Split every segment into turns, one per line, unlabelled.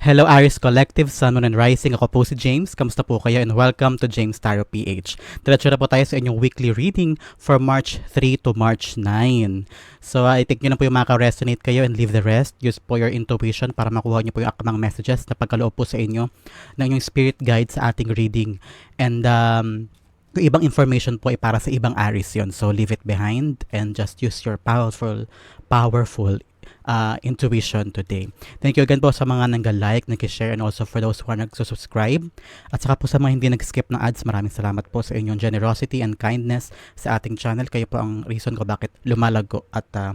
Hello Aries Collective, Sun, Moon, and Rising. Ako po si James. Kamusta po kayo and welcome to James Tarot PH. Diretso na po tayo sa inyong weekly reading for March 3 to March 9. So uh, i-take nyo na po yung maka-resonate kayo and leave the rest. Use po your intuition para makuha nyo po yung akmang messages na pagkaloob po sa inyo ng inyong spirit guide sa ating reading. And um, yung ibang information po ay para sa ibang Aries yon. So leave it behind and just use your powerful, powerful uh, intuition today. Thank you again po sa mga nangga-like, nag-share, and also for those who are nagsusubscribe. At saka po sa mga hindi nag-skip ng ads, maraming salamat po sa inyong generosity and kindness sa ating channel. Kayo po ang reason ko bakit lumalago at uh,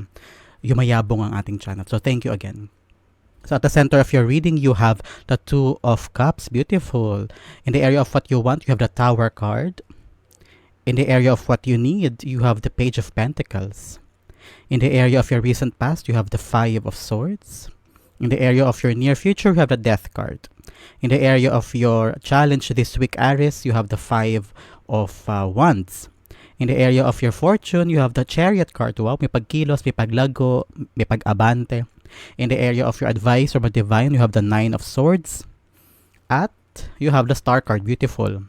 yumayabong ang ating channel. So thank you again. So at the center of your reading, you have the Two of Cups. Beautiful. In the area of what you want, you have the Tower card. In the area of what you need, you have the Page of Pentacles. In the area of your recent past, you have the Five of Swords. In the area of your near future, you have the Death card. In the area of your challenge this week, Aries, you have the Five of uh, Wands. In the area of your fortune, you have the Chariot card. Wow, may pagkilos, may paglago, may pag-abante. In the area of your advice or divine, you have the Nine of Swords. At you have the Star card. Beautiful.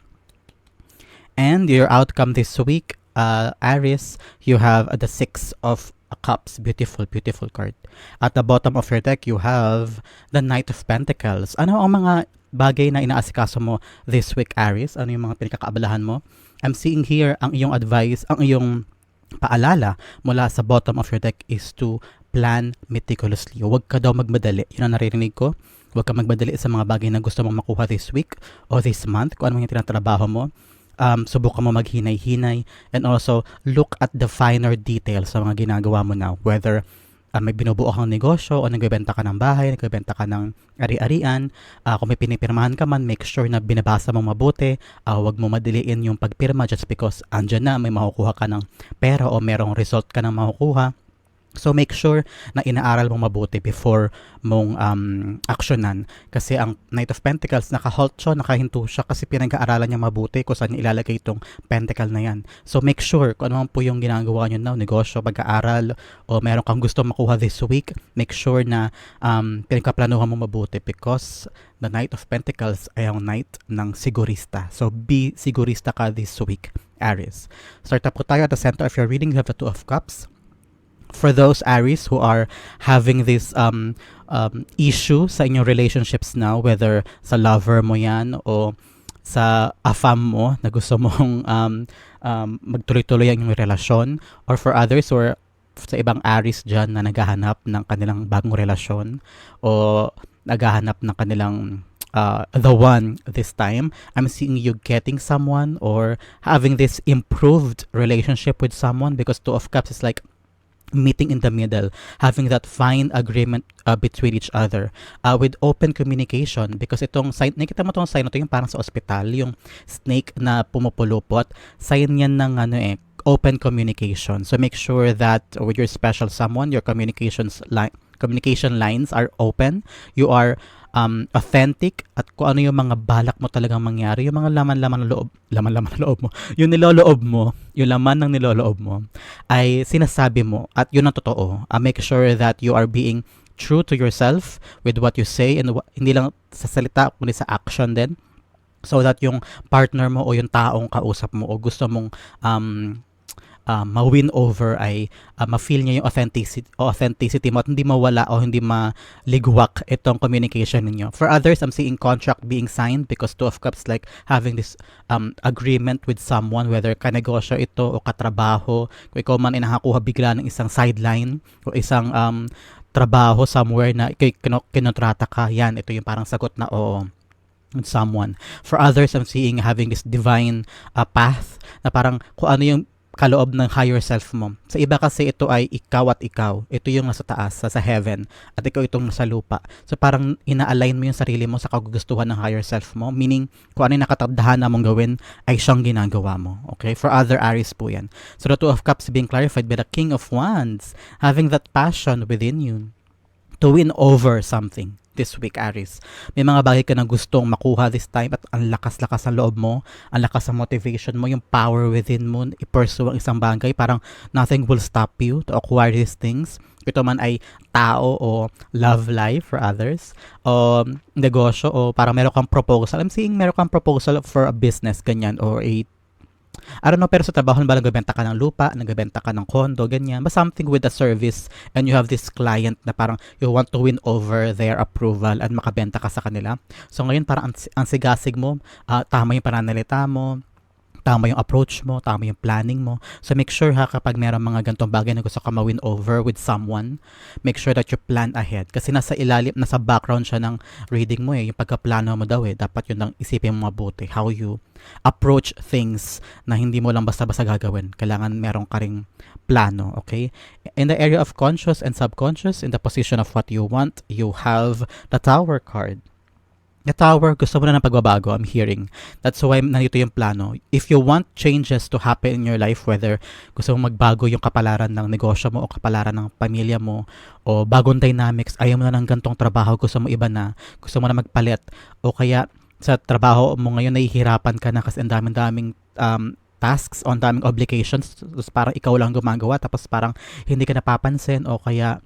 And your outcome this week, uh, Aries, you have uh, the Six of Cups. Beautiful, beautiful card. At the bottom of your deck, you have the Knight of Pentacles. Ano ang mga bagay na inaasikaso mo this week, Aries? Ano yung mga pinakakaabalahan mo? I'm seeing here ang iyong advice, ang iyong paalala mula sa bottom of your deck is to plan meticulously. Huwag ka daw magmadali. Yun ang naririnig ko. Huwag ka magmadali sa mga bagay na gusto mong makuha this week or this month, kung ano yung tinatrabaho mo um, subukan mo maghinay-hinay and also look at the finer details sa mga ginagawa mo now. Whether uh, may binubuo kang negosyo o nagbebenta ka ng bahay, nagbebenta ka ng ari-arian, uh, kung may pinipirmahan ka man, make sure na binabasa mo mabuti, uh, huwag mo madiliin yung pagpirma just because andyan na may makukuha ka ng pera o merong result ka ng makukuha So make sure na inaaral mo mabuti before mong um, actionan. Kasi ang Knight of Pentacles, naka-halt siya, nakahinto siya kasi pinag-aaralan niya mabuti kung saan niya ilalagay itong pentacle na yan. So make sure kung ano po yung ginagawa niyo now, negosyo, pag-aaral, o meron kang gusto makuha this week, make sure na um, pinagkaplanuhan mo mabuti because the Knight of Pentacles ay ang Knight ng sigurista. So be sigurista ka this week, Aries. Start up po tayo at the center of your reading. You have the Two of Cups for those Aries who are having this um, um, issue sa inyong relationships now, whether sa lover mo yan o sa afam mo na gusto mong um, um, magtuloy-tuloy ang inyong relasyon or for others or sa ibang Aries dyan na naghahanap ng kanilang bagong relasyon o naghahanap ng kanilang uh, the one this time. I'm seeing you getting someone or having this improved relationship with someone because Two of Cups is like meeting in the middle, having that fine agreement uh, between each other uh, with open communication because itong sign, nakita mo itong sign na ito yung parang sa ospital, yung snake na pumupulupot, sign yan ng ano eh, open communication. So make sure that with your special someone, your communications line communication lines are open. You are um, authentic at kung ano yung mga balak mo talagang mangyari, yung mga laman-laman ng loob, laman-laman ng loob mo, yung niloloob mo, yung laman ng niloloob mo, ay sinasabi mo at yun ang totoo. Uh, make sure that you are being true to yourself with what you say and hindi lang sa salita kundi sa action din so that yung partner mo o yung taong kausap mo o gusto mong um, uh, ma-win over ay uh, ma-feel niya yung authenticity, authenticity mo at hindi mawala o hindi maligwak itong communication ninyo. For others, I'm seeing contract being signed because Two of Cups like having this um, agreement with someone, whether kanegosyo ito o katrabaho, kung ikaw man inahakuha bigla ng isang sideline o isang um, trabaho somewhere na kinontrata ka, yan, ito yung parang sagot na oo with someone. For others, I'm seeing having this divine uh, path na parang kung ano yung kaloob ng higher self mo. Sa iba kasi ito ay ikaw at ikaw. Ito yung nasa taas, sa, sa heaven. At ikaw itong nasa lupa. So parang ina-align mo yung sarili mo sa kagustuhan ng higher self mo. Meaning, kung ano yung nakatadahan na mong gawin, ay siyang ginagawa mo. Okay? For other Aries po yan. So the Two of Cups being clarified by the King of Wands. Having that passion within you to win over something this week, Aries. May mga bagay ka na gustong makuha this time at ang lakas-lakas ng loob mo, ang lakas ng motivation mo, yung power within mo, i-pursue ang isang bagay, parang nothing will stop you to acquire these things ito man ay tao o love life for others o negosyo o parang meron kang proposal. I'm seeing meron kang proposal for a business ganyan or a I don't know, pero sa trabaho ba nagbebenta ka ng lupa, nagbebenta ka ng condo, ganyan. But something with a service and you have this client na parang you want to win over their approval at makabenta ka sa kanila. So ngayon parang ang, ang sigasig mo, uh, tama yung pananalita mo, tama yung approach mo, tama yung planning mo. So make sure ha kapag meron mga gantong bagay na gusto ka ma-win over with someone, make sure that you plan ahead. Kasi nasa ilalim, nasa background siya ng reading mo eh. Yung pagkaplano mo daw eh. Dapat yun lang isipin mo mabuti. How you approach things na hindi mo lang basta-basta gagawin. Kailangan meron ka ring plano, okay? In the area of conscious and subconscious, in the position of what you want, you have the tower card the tower, gusto mo na ng pagbabago, I'm hearing. That's why nandito yung plano. If you want changes to happen in your life, whether gusto mo magbago yung kapalaran ng negosyo mo o kapalaran ng pamilya mo, o bagong dynamics, ayaw mo na ng gantong trabaho, gusto mo iba na, gusto mo na magpalit, o kaya sa trabaho mo ngayon nahihirapan ka na kasi ang daming-daming um, tasks, on daming obligations, tapos parang ikaw lang gumagawa, tapos parang hindi ka napapansin, o kaya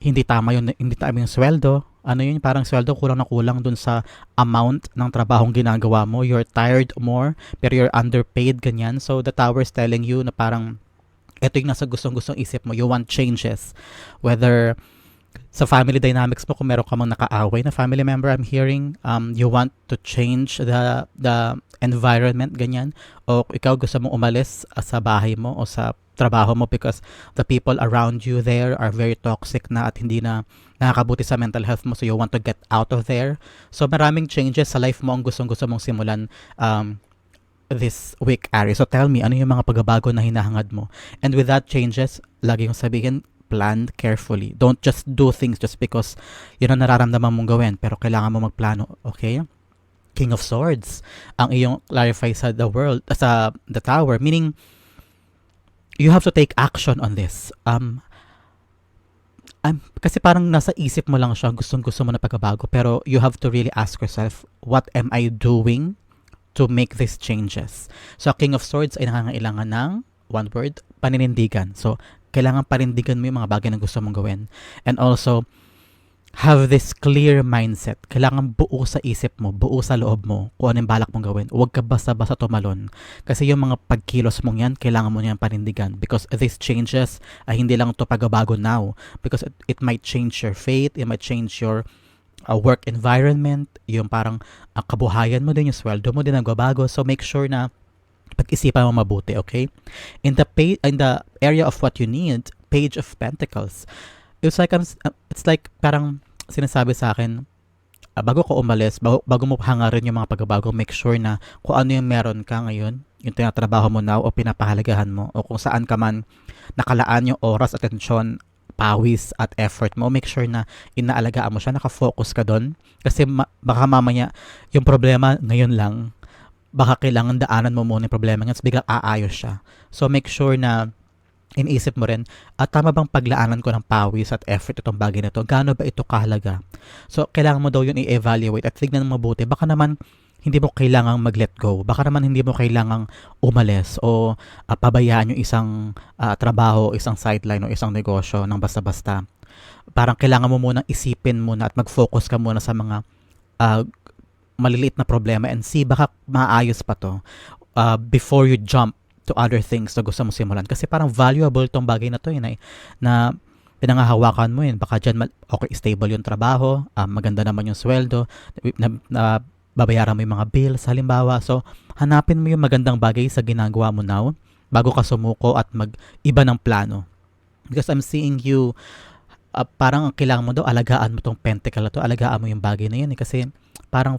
hindi tama yung hindi tama yung sweldo ano yun parang sweldo kulang na kulang dun sa amount ng trabahong ginagawa mo. You're tired more pero you're underpaid ganyan. So the tower is telling you na parang ito yung nasa gustong-gustong isip mo. You want changes. Whether sa family dynamics mo kung meron ka mang nakaaway na family member I'm hearing um, you want to change the the environment ganyan. O ikaw gusto mong umalis uh, sa bahay mo o sa trabaho mo because the people around you there are very toxic na at hindi na nakakabuti sa mental health mo so you want to get out of there. So maraming changes sa life mo ang gustong-gusto mong simulan um, this week, Ari. So tell me, ano yung mga pagbabago na hinahangad mo? And with that changes, lagi kong sabihin, plan carefully. Don't just do things just because yun ang nararamdaman mong gawin, pero kailangan mo magplano, okay? King of Swords, ang iyong clarify sa the world, sa the tower, meaning, you have to take action on this. Um, um, kasi parang nasa isip mo lang siya, gustong gusto mo na pagbabago, pero you have to really ask yourself, what am I doing to make these changes? So, King of Swords ay nangangailangan ng, one word, paninindigan. So, kailangan panindigan mo yung mga bagay na gusto mong gawin. And also, have this clear mindset. Kailangan buo sa isip mo, buo sa loob mo kung ano yung balak mong gawin. Huwag ka basta-basta tumalon. Kasi yung mga pagkilos mong yan, kailangan mo niyan panindigan. Because these changes ay hindi lang to pagbabago now. Because it, it might change your fate, it might change your uh, work environment, yung parang uh, kabuhayan mo din, yung sweldo mo din nagbabago. So make sure na pag-isipan mo mabuti, okay? In the pay, in the area of what you need, Page of Pentacles, it's like uh, it's like parang sinasabi sa akin, uh, bago ko umalis, bago, bago mo hangarin yung mga pagbabago, make sure na kung ano yung meron ka ngayon, yung tinatrabaho mo now o pinapahalagahan mo o kung saan ka man nakalaan yung oras, atensyon, pawis at effort mo, make sure na inaalagaan mo siya, nakafocus ka doon. Kasi ma- baka mamaya yung problema ngayon lang, baka kailangan daanan mo muna yung problema ngayon, biglang aayos siya. So make sure na iniisip mo rin, at tama bang paglaanan ko ng pawis at effort itong bagay na to? Gaano ba ito kahalaga? So, kailangan mo daw yun i-evaluate at tignan mo mabuti. Baka naman, hindi mo kailangang mag-let go. Baka naman hindi mo kailangang umalis o uh, pabayaan yung isang uh, trabaho, isang sideline o isang negosyo ng basta-basta. Parang kailangan mo munang isipin muna at mag-focus ka muna sa mga uh, maliliit na problema and see baka maayos pa to uh, before you jump to other things na gusto mo simulan. Kasi parang valuable tong bagay na to eh, na pinangahawakan mo yun. Baka dyan, okay, stable yung trabaho, um, maganda naman yung sweldo, na, na, babayaran mo yung mga bills, halimbawa. So, hanapin mo yung magandang bagay sa ginagawa mo now bago ka sumuko at mag-iba ng plano. Because I'm seeing you, uh, parang ang kailangan mo daw, alagaan mo tong pentacle na to, alagaan mo yung bagay na yun eh. Kasi parang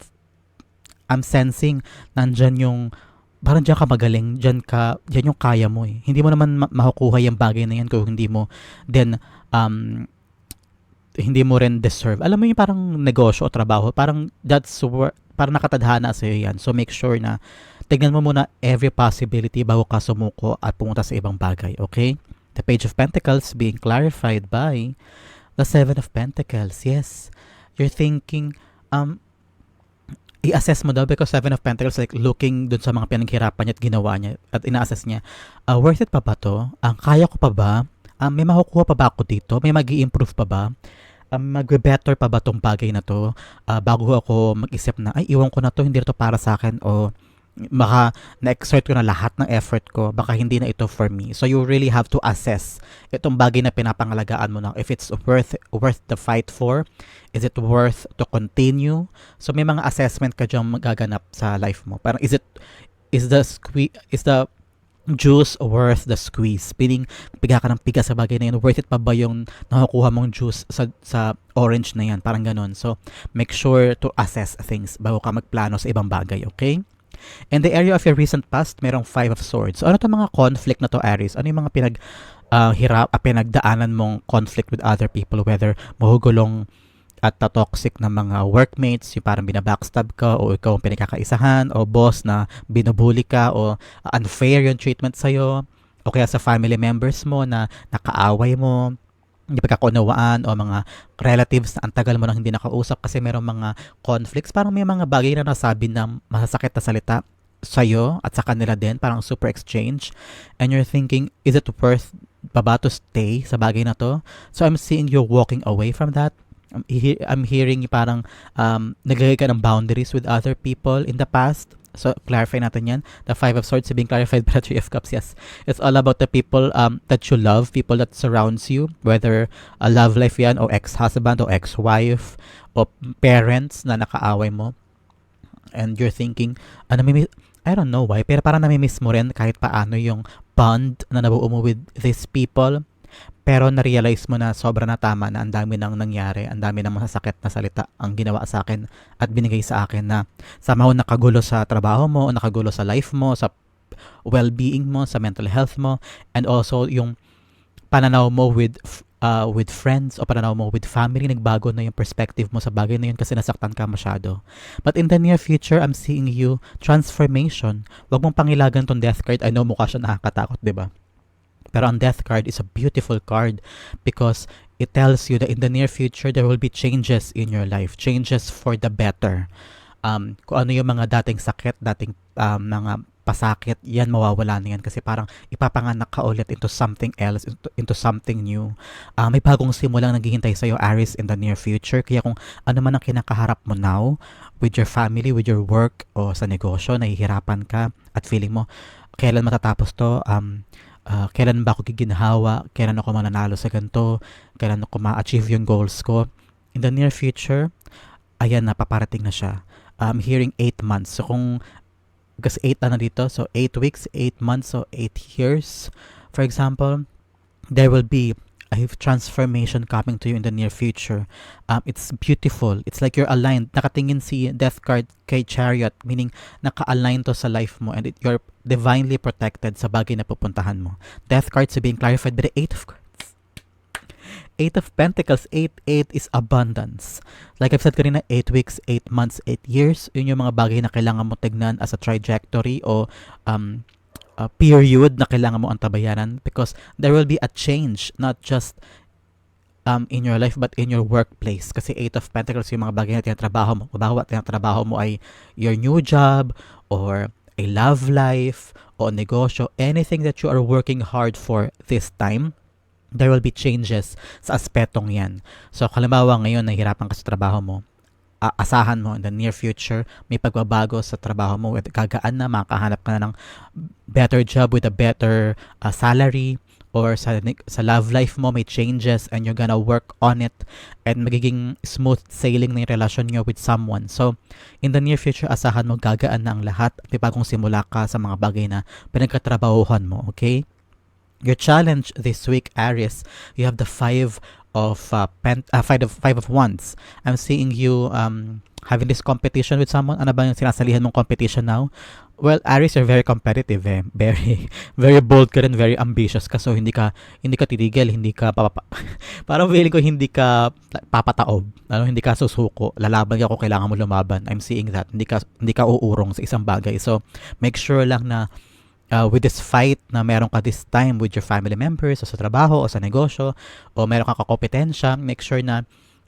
I'm sensing nandyan yung parang diyan ka magaling, diyan ka, diyan yung kaya mo eh. Hindi mo naman ma- makukuha yung bagay na yan kung hindi mo then um, hindi mo rin deserve. Alam mo yung parang negosyo o trabaho, parang that's where, parang nakatadhana sa iyo yan. So make sure na tignan mo muna every possibility bago ka sumuko at pumunta sa ibang bagay, okay? The Page of Pentacles being clarified by the Seven of Pentacles. Yes, you're thinking, um, i-assess mo daw because Seven of Pentacles like looking dun sa mga pinaghirapan niya at ginawa niya at ina-assess niya, uh, worth it pa ba to? Ang uh, kaya ko pa ba? um, may makukuha pa ba ako dito? May mag improve pa ba? Um, magbe-better pa ba tong bagay na to? Ah, bago ako mag-isip na, ay, iwan ko na to, hindi to para sa akin, o baka na-exert ko na lahat ng effort ko, baka hindi na ito for me. So you really have to assess itong bagay na pinapangalagaan mo na if it's worth worth the fight for, is it worth to continue? So may mga assessment ka diyan magaganap sa life mo. Parang is it is the sque- is the juice worth the squeeze? Meaning, piga ka ng piga sa bagay na yun. Worth it pa ba yung nakukuha mong juice sa, sa orange na yan? Parang ganun. So, make sure to assess things bago ka magplano sa ibang bagay, okay? In the area of your recent past, merong Five of Swords. So, ano to mga conflict na to, Aries? Ano yung mga pinag, uh, hirap, uh, pinagdaanan mong conflict with other people, whether mahugulong at toxic na mga workmates, yung parang binabackstab ka o ikaw ang pinagkakaisahan o boss na binubuli ka o unfair yung treatment sa'yo o kaya sa family members mo na nakaaway mo hindi pagkakunawaan o mga relatives na ang tagal mo nang hindi nakausap kasi merong mga conflicts. Parang may mga bagay na nasabi na masasakit na salita sa'yo at sa kanila din, parang super exchange. And you're thinking, is it worth pa ba to stay sa bagay na to? So I'm seeing you walking away from that. I'm, he- I'm hearing parang um, naglagay ka ng boundaries with other people in the past So, clarify natin yan. The Five of Swords being clarified by the Three of Cups, yes. It's all about the people um, that you love, people that surrounds you, whether a love life yan, o ex-husband, o ex-wife, o parents na nakaaway mo. And you're thinking, ano, may, I don't know why, pero parang namimiss mo rin kahit paano yung bond na nabuo mo with these people pero na-realize mo na sobra na tama na ang dami nang nangyari, ang dami ng masasakit na salita ang ginawa sa akin at binigay sa akin na somehow nakagulo sa trabaho mo, o nakagulo sa life mo, sa well-being mo, sa mental health mo, and also yung pananaw mo with uh, with friends o pananaw mo with family, nagbago na yung perspective mo sa bagay na yun kasi nasaktan ka masyado. But in the near future, I'm seeing you transformation. Huwag mong pangilagan tong death card. I know mukha siya nakakatakot, di ba? Pero ang death card is a beautiful card because it tells you that in the near future, there will be changes in your life. Changes for the better. Um, kung ano yung mga dating sakit, dating um, mga pasakit, yan mawawala na yan kasi parang ipapanganak ka ulit into something else, into, into something new. Uh, may bagong simulang naghihintay sa'yo, Aries, in the near future. Kaya kung ano man ang kinakaharap mo now, with your family, with your work, o sa negosyo, nahihirapan ka at feeling mo, kailan matatapos to, um, uh, kailan ba ako giginhawa, kailan ako mananalo sa ganito, kailan ako ma-achieve yung goals ko. In the near future, ayan na, paparating na siya. I'm hearing 8 months. So kung, kasi 8 na dito, so 8 weeks, 8 months, so 8 years. For example, there will be a transformation coming to you in the near future. Um, it's beautiful. It's like you're aligned. Nakatingin si Death card kay Chariot, meaning naka-align to sa life mo and it, you're divinely protected sa bagay na pupuntahan mo. Death cards are being clarified by the Eight of Cards. Eight of Pentacles, 8, 8 is abundance. Like I've said kanina, 8 weeks, 8 months, 8 years, yun yung mga bagay na kailangan mo tignan as a trajectory o um, a period na kailangan mo antabayanan because there will be a change, not just um, in your life but in your workplace. Kasi Eight of Pentacles yung mga bagay na tinatrabaho mo. Bawa tinatrabaho mo ay your new job or a love life o negosyo, anything that you are working hard for this time, there will be changes sa aspetong yan. So, kalimbawa ngayon, nahihirapan ka sa trabaho mo, uh, asahan mo in the near future, may pagbabago sa trabaho mo, gagaan na, makakahanap ka na ng better job with a better uh, salary, or sa, sa love life mo may changes and you're gonna work on it and magiging smooth sailing na yung relasyon nyo with someone. So, in the near future, asahan mo gagaan na ang lahat at may bagong simula ka sa mga bagay na pinagkatrabahuhan mo, okay? Your challenge this week, Aries, you have the five of uh, pen, uh, five of five of wands. I'm seeing you um having this competition with someone. Ano ba yung sinasalihan mong competition now? Well, Aries, you're very competitive eh. Very, very bold ka rin, very ambitious ka. So, hindi ka, hindi ka titigil, hindi ka papapa... parang feeling ko hindi ka papataob. Ano, hindi ka susuko. Lalaban ka kung kailangan mo lumaban. I'm seeing that. Hindi ka, hindi ka uurong sa isang bagay. So, make sure lang na uh, with this fight na meron ka this time with your family members o sa trabaho o sa negosyo o meron kang kakompetensya, make sure na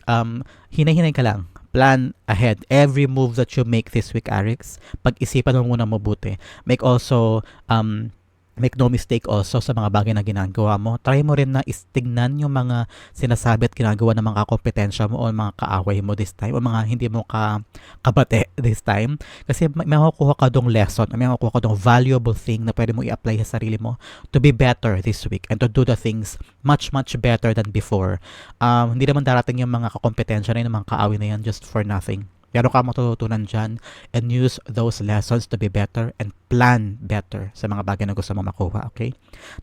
um, hinay-hinay ka lang plan ahead. Every move that you make this week, Arix, pag-isipan mo muna mabuti. Make also um, make no mistake also sa mga bagay na ginagawa mo. Try mo rin na istignan yung mga sinasabi at ginagawa ng mga kompetensya mo o mga kaaway mo this time o mga hindi mo ka kabate this time. Kasi may makukuha ka dong lesson, may makukuha ka dong valuable thing na pwede mo i-apply sa sarili mo to be better this week and to do the things much, much better than before. Um, hindi naman darating yung mga kakompetensya na yun, yung mga kaaway na yan just for nothing. Meron ka matututunan dyan and use those lessons to be better and plan better sa mga bagay na gusto mo makuha, okay?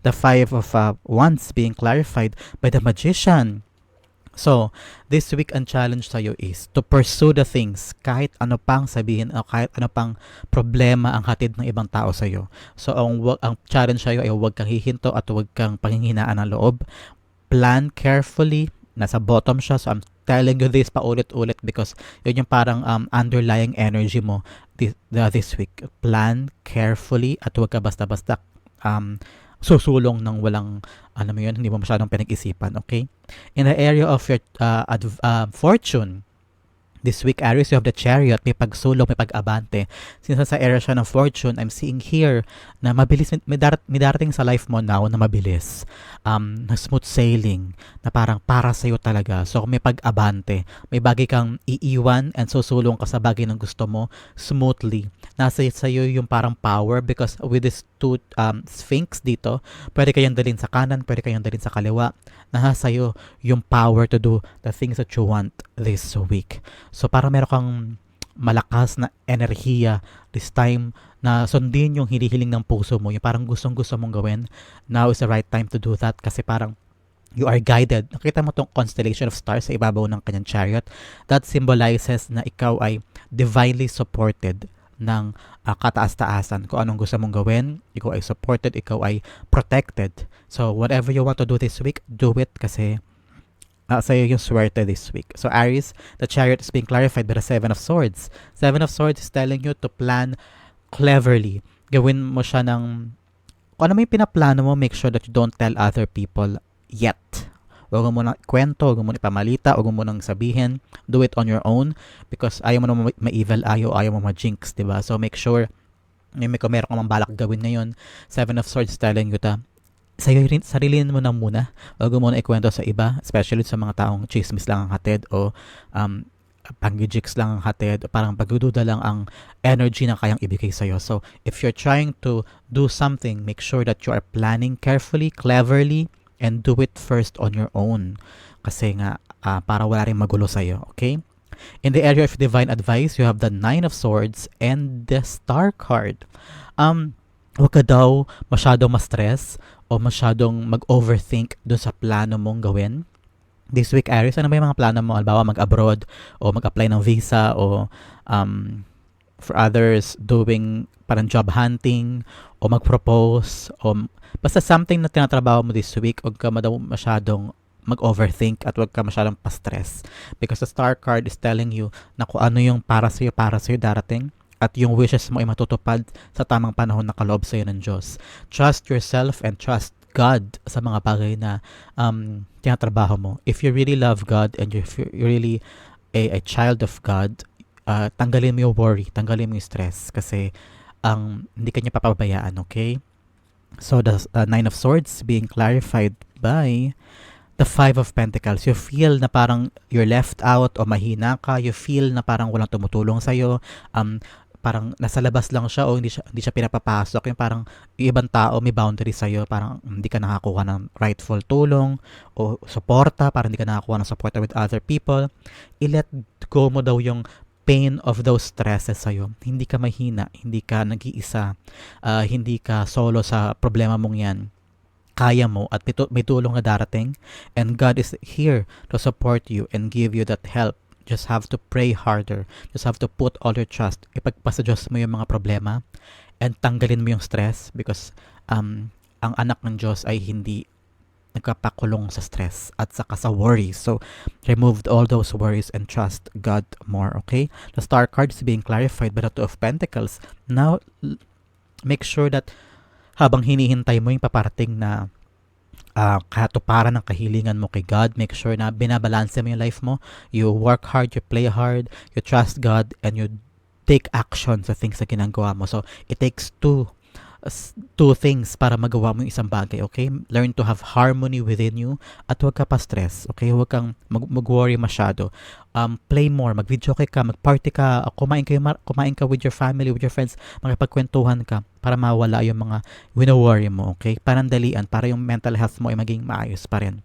The five of uh, wands being clarified by the magician. So, this week ang challenge sa'yo is to pursue the things kahit ano pang sabihin o kahit ano pang problema ang hatid ng ibang tao sa'yo. So, ang, ang challenge sa'yo ay huwag kang hihinto at huwag kang panghihinaan ng loob. Plan carefully. Nasa bottom siya. So, I'm telling you this paulit-ulit because yun yung parang um, underlying energy mo this, the, this week. Plan carefully at huwag ka basta-basta um, susulong ng walang ano mo yun, hindi mo masyadong pinag-isipan, okay? In the area of your uh, adv- uh, fortune, this week, Aries, you have the chariot, may pagsulong, may pag-abante. Since sa area siya ng fortune, I'm seeing here na mabilis, may, darat, may darating sa life mo now na mabilis. Um, na smooth sailing, na parang para sa'yo talaga. So, may pag-abante, may bagay kang iiwan and susulong ka sa bagay ng gusto mo smoothly. Nasa sa'yo yung parang power because with this two um, sphinx dito, pwede kayang dalhin sa kanan, pwede kayang dalhin sa kaliwa. Nasa sa'yo yung power to do the things that you want this week. So para meron kang malakas na enerhiya this time na sundin yung hinihiling ng puso mo, yung parang gustong gusto mong gawin, now is the right time to do that kasi parang you are guided. Nakita mo tong constellation of stars sa ibabaw ng kanyang chariot. That symbolizes na ikaw ay divinely supported ng uh, kataas-taasan. Kung anong gusto mong gawin, ikaw ay supported, ikaw ay protected. So, whatever you want to do this week, do it kasi uh, sa'yo yung swerte this week. So, Aries, the chariot is being clarified by the Seven of Swords. Seven of Swords is telling you to plan cleverly. Gawin mo siya ng... Kung ano may pinaplano mo, make sure that you don't tell other people yet. Huwag mo muna kwento, huwag mo muna ipamalita, huwag mo muna sabihin. Do it on your own because ayaw mo na ma-evil, ayaw, ayaw mo ma-jinx, ba? So, make sure may, may meron ka mang balak gawin ngayon, Seven of Swords telling you ta, rin, sarilin mo na muna. Huwag mo muna ikwento sa iba, especially sa mga taong chismis lang ang hatid o um, panggijix lang ang hatid, parang pagdududa lang ang energy na kayang ibigay sa'yo. So, if you're trying to do something, make sure that you are planning carefully, cleverly, and do it first on your own. Kasi nga, uh, para wala rin magulo sa'yo, okay? In the area of divine advice, you have the Nine of Swords and the Star card. Um, huwag ka daw masyadong ma-stress o masyadong mag-overthink dun sa plano mong gawin. This week, Aries, ano ba yung mga plano mo? Albawa mag-abroad o mag-apply ng visa o um, for others, doing parang job hunting o mag-propose o basta something na tinatrabaho mo this week, huwag ka masyadong mag-overthink at huwag ka masyadong pa-stress. Because the star card is telling you na kung ano yung para sa'yo, para sa'yo darating at yung wishes mo ay matutupad sa tamang panahon na kaloob sa'yo ng Diyos. Trust yourself and trust God sa mga bagay na um, tinatrabaho mo. If you really love God and if you're really a, a child of God, uh, tanggalin mo yung worry, tanggalin mo yung stress kasi ang um, hindi kanya papabayaan, okay? So the uh, Nine of Swords being clarified by the Five of Pentacles. You feel na parang you're left out o mahina ka. You feel na parang walang tumutulong sa'yo. Um, parang nasa labas lang siya o hindi siya, hindi siya pinapapasok. Yung parang yung ibang tao may boundary sa'yo. Parang hindi ka nakakuha ng rightful tulong o suporta. Parang hindi ka nakakuha ng suporta with other people. I-let go mo daw yung pain of those stresses sa'yo. Hindi ka mahina, hindi ka nag-iisa, uh, hindi ka solo sa problema mong yan. Kaya mo at may tulong na darating and God is here to support you and give you that help. Just have to pray harder. Just have to put all your trust. Ipagpasa mo yung mga problema and tanggalin mo yung stress because um, ang anak ng Diyos ay hindi nagkapakulong sa stress at saka sa worries. So, removed all those worries and trust God more, okay? The star card is being clarified by the Two of Pentacles. Now, make sure that habang hinihintay mo yung paparating na uh, katuparan ng kahilingan mo kay God, make sure na binabalanse mo yung life mo. You work hard, you play hard, you trust God, and you take action sa things na ginagawa mo. So, it takes two
two things para magawa mo yung isang bagay, okay? Learn to have harmony within you at huwag ka pa stress, okay? Huwag kang mag- mag-worry masyado. Um, play more, mag-video ka, mag-party ka, kumain, kayo, kumain ka with your family, with your friends, makipagkwentuhan ka para mawala yung mga wino-worry mo, okay? Panandalian, para yung mental health mo ay maging maayos pa rin.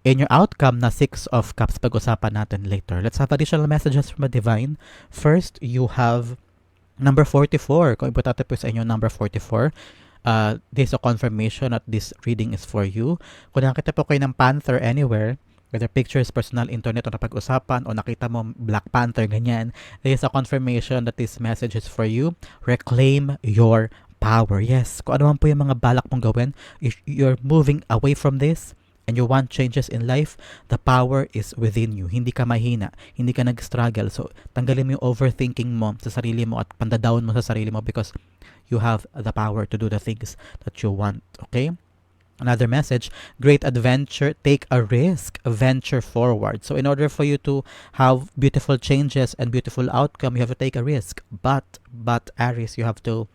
In your outcome na Six of Cups, pag-usapan natin later. Let's have additional messages from the Divine. First, you have number 44. Kung importante po sa inyo, number 44. Uh, this is a confirmation that this reading is for you. Kung nakita po kayo ng Panther anywhere, whether pictures, personal, internet, o napag-usapan, o nakita mo Black Panther, ganyan, this is a confirmation that this message is for you. Reclaim your power. Yes, kung ano man po yung mga balak mong gawin, if you're moving away from this, and you want changes in life, the power is within you. Hindi ka mahina, hindi ka nag-struggle. So, tanggalin mo yung overthinking mo sa sarili mo at pandadown mo sa sarili mo because you have the power to do the things that you want. Okay? Another message, great adventure, take a risk, venture forward. So in order for you to have beautiful changes and beautiful outcome, you have to take a risk. But, but Aries, you have to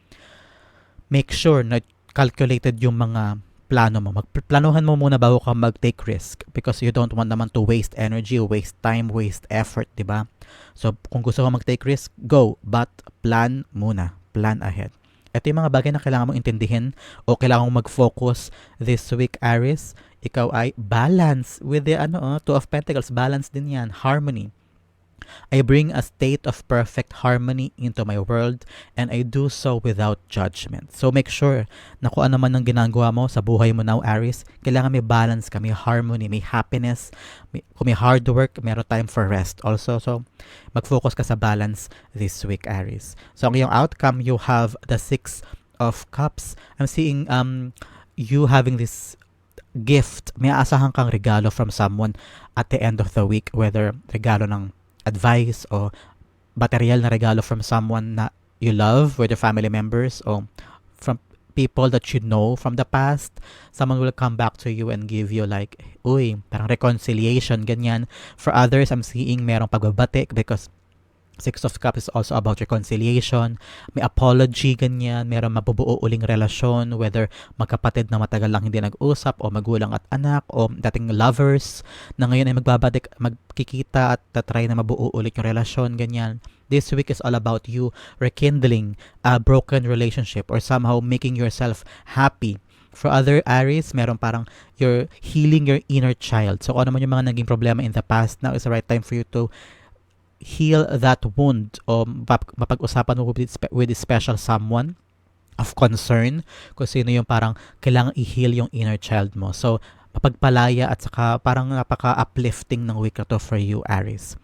make sure na calculated yung mga plano mo. Magplanuhan mo muna bago ka mag-take risk because you don't want naman to waste energy, waste time, waste effort, di ba? So, kung gusto ka mag-take risk, go. But, plan muna. Plan ahead. Ito yung mga bagay na kailangan mong intindihin o kailangan mong mag-focus this week, Aries. Ikaw ay balance with the ano, oh, Two of Pentacles. Balance din yan. Harmony. I bring a state of perfect harmony into my world and I do so without judgment. So make sure na kung ano man ang ginagawa mo sa buhay mo now, Aries, kailangan may balance ka, may harmony, may happiness. May, kung may hard work, meron time for rest also. So mag-focus ka sa balance this week, Aries. So ang iyong outcome, you have the Six of Cups. I'm seeing um you having this gift. May aasahan kang regalo from someone at the end of the week, whether regalo ng advice o material na regalo from someone na you love, whether family members or from people that you know from the past. Someone will come back to you and give you like, uy, parang reconciliation, ganyan. For others, I'm seeing merong pagbabati because Six of Cups is also about reconciliation. May apology, ganyan. Meron mabubuo uling relasyon, whether magkapatid na matagal lang hindi nag-usap, o magulang at anak, o dating lovers, na ngayon ay magbabadik, magkikita at tatry na mabuo ulit yung relasyon, ganyan. This week is all about you rekindling a broken relationship or somehow making yourself happy For other Aries, meron parang you're healing your inner child. So ano man yung mga naging problema in the past, now is the right time for you to heal that wound o mapag- mapag-usapan mo with a special someone of concern kung sino yung parang kailangan i-heal yung inner child mo. So, mapagpalaya at saka parang napaka-uplifting ng week na to for you, Aries.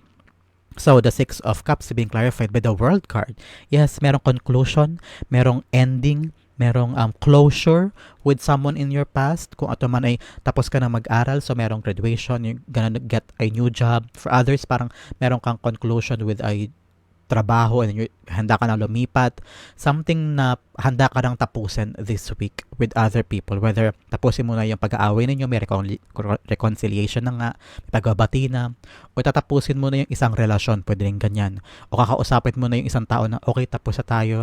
So, the Six of Cups being clarified by the World card. Yes, merong conclusion, merong ending, merong um, closure with someone in your past. Kung ato man ay tapos ka na mag-aral, so merong graduation, you're gonna get a new job. For others, parang meron kang conclusion with a trabaho and you handa ka na lumipat. Something na handa ka nang tapusin this week with other people. Whether tapusin mo na yung pag-aaway ninyo, may recon- reconciliation na nga, may pagbabati na, o tatapusin mo na yung isang relasyon, pwede rin ganyan. O kakausapin mo na yung isang tao na, okay, tapos na tayo,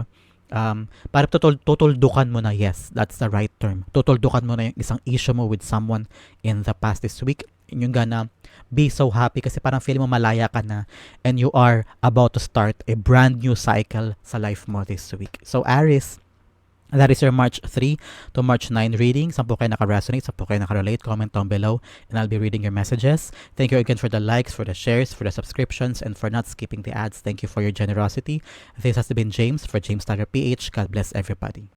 um, para tutol, tutuldukan mo na, yes, that's the right term. Tutuldukan mo na yung isang issue mo with someone in the past this week. Yung gana, be so happy kasi parang feeling mo malaya ka na and you are about to start a brand new cycle sa life mo this week. So, Aries, That is your March 3 to March 9 reading. Saan po kayo naka-resonate, saan po kayo naka-relate, comment down below and I'll be reading your messages. Thank you again for the likes, for the shares, for the subscriptions, and for not skipping the ads. Thank you for your generosity. This has been James for James Tiger PH. God bless everybody.